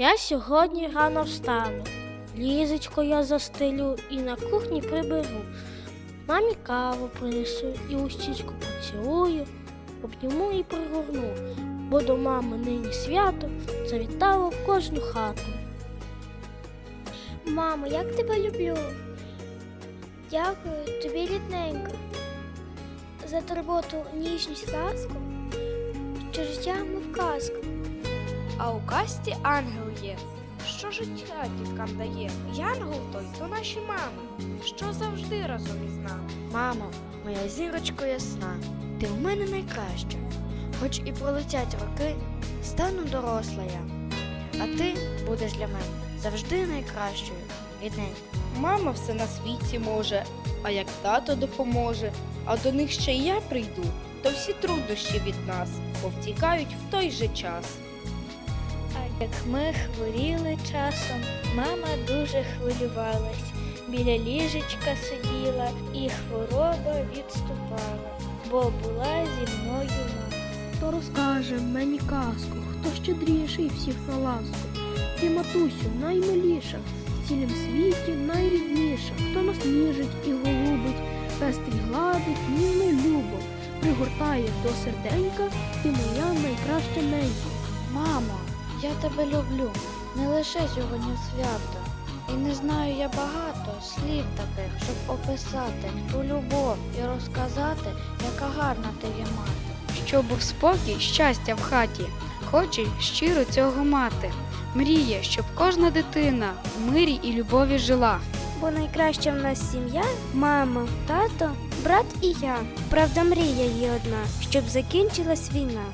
Я сьогодні рано встану. Лізечко я застелю і на кухні приберу. Мамі каву принесу і у щічку поцілую, обніму і пригорну, бо до мами нині свято завітало в кожну хату. Мамо, як тебе люблю. Дякую тобі рідненько за турботу, ніжність, ласку, що життя мов казка. А у касті ангел є, що життя діткам дає. Янгол той то наші мами, що завжди разом із нами. Мамо, моя зірочко ясна, ти у мене найкраща. Хоч і пролетять роки, стану доросла я. А ти будеш для мене завжди найкращою, рідненько. Мама все на світі може, а як тато допоможе, а до них ще й я прийду, то всі труднощі від нас повтікають в той же час. Як ми хворіли часом, мама дуже хвилювалась. Біля ліжечка сиділа і хвороба відступала, бо була зі мною мама. Хто розкаже мені казку, хто щедріший всіх на ласку. Ти, матусю, наймиліша, в цілім світі найрідніша, хто нас ніжить і голубить, пестить гладить, ніжно любо, пригортає до серденька, ти моя найкраща ненька. Мамо, я тебе люблю, не лише сьогодні свято. І не знаю я багато слів таких, щоб описати ту любов і розказати, яка гарна ти є мати. Щоб був спокій, щастя в хаті, хоче щиро цього мати. Мріє, щоб кожна дитина в мирі і любові жила. Бо найкраща в нас сім'я мама, тато, брат і я. Правда, мрія є одна, щоб закінчилась війна.